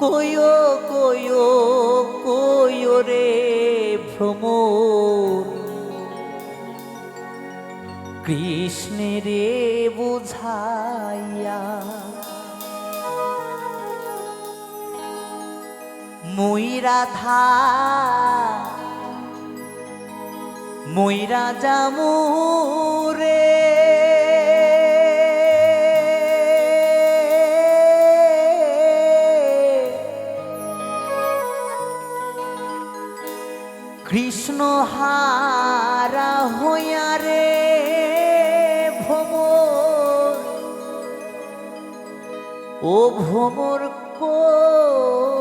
কয়ো কয়ো কয়ো রে ভ্রমর কৃষ্ণেরে বুঝাইয়া মই রাধা মই রাজা কৃষ্ণ হারা হইয়া রে ভ্রমর ও ভ্রমর কয়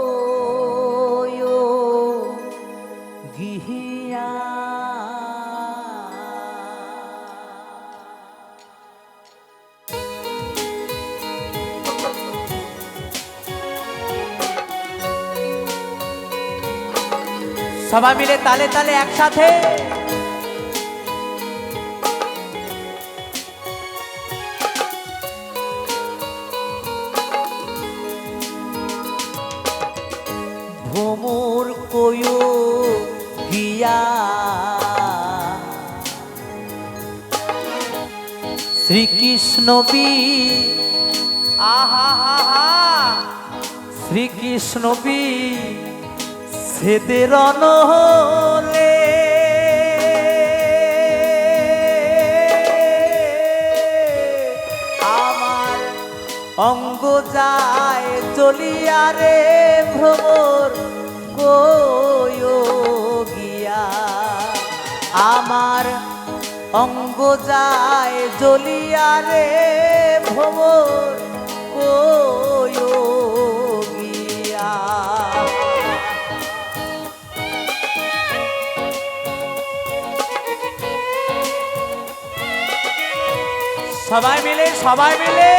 সবাই মিলে তালে তালে একসাথে। ভ্রমর কয়ো গিয়া। শ্রীকৃষ্ণ বি। আহা, হা হা। শ্রীকৃষ্ণ বি। সেদের নহলে আমার অঙ্গ যায় চলিয়া রে ভ্রমর গিয়া। আমার অঙ্গ যায় জ্বলিয়া রে ভ্রমর সবাই মিলে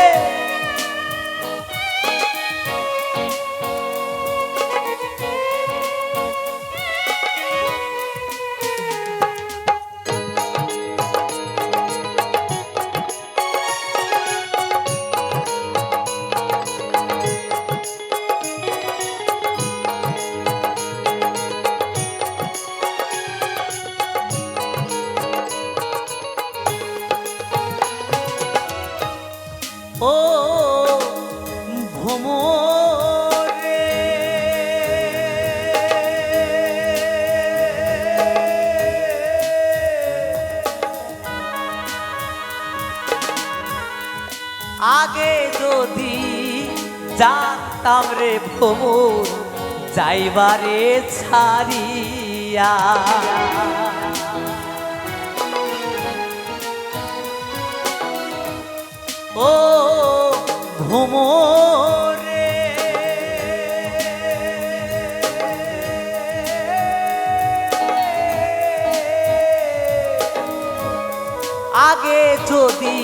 জানতাম রে ভোমর যাইবারে ছাড়িয়া। ও ঘুমোরে আগে যদি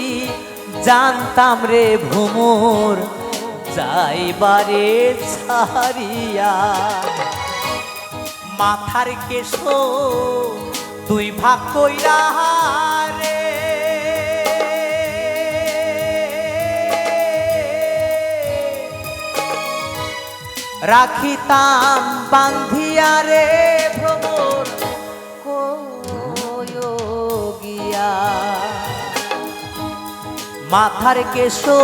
জানতাম রে ভুমোর যাইবারে ছাড়িয়া। মাথার কেশো দুই ভাগ কইরা রে রাখিতাম বান্ধিয়া রে ভ্রমর কয়ো গিয়া। মাথার কেশো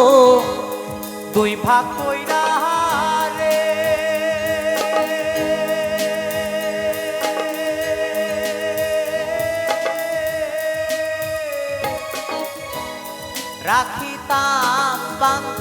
দুই ভাগ কইরা রে রাখিতাম বান্ধিয়া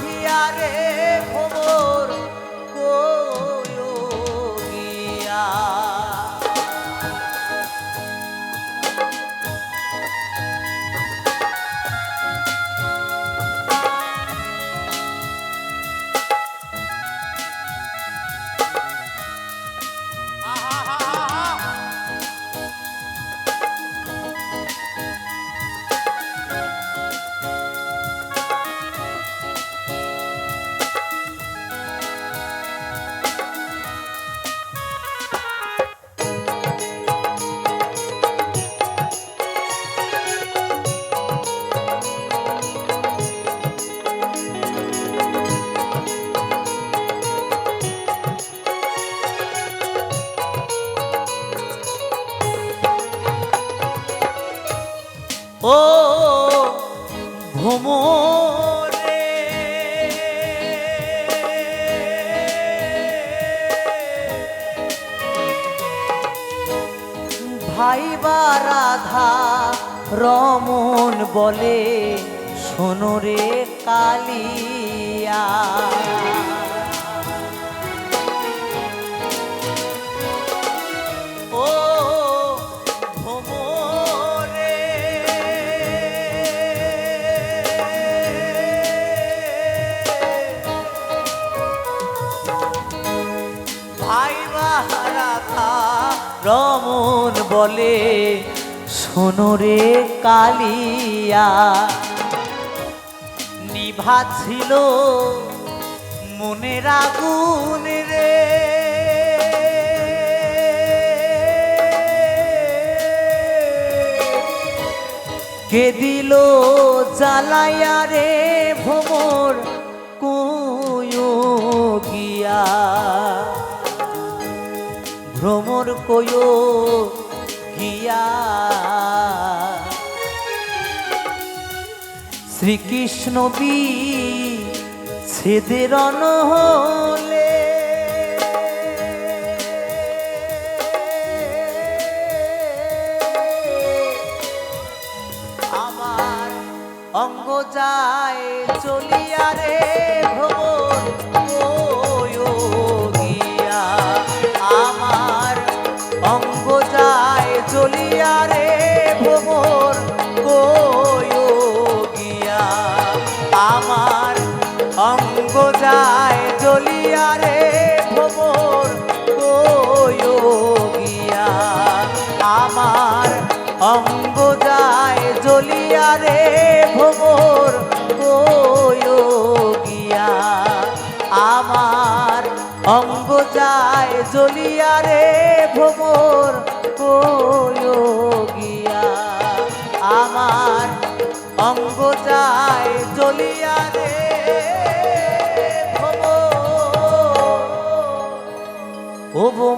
রমন বলে সোনরে কালিয়া। ও ভোমরে ভাই রাধা রমন বলে সোনরে কালিয়া নিভা ছিল মনের আগুন রে। কে দিল জ্বালাইয়া রে ভ্রমর কয়ো গিয়া। শ্রীকৃষ্ণ বি ছেদের হলে রে ভ্রমর গিয়া, আমার অঙ্গ যায় জ্বলিয়া রে ভ্রমর গিয়া, আমার অঙ্গ যায় জ্বলিয়া রে ভ্রমর গিয়া, আমার অঙ্গ যায় Oh,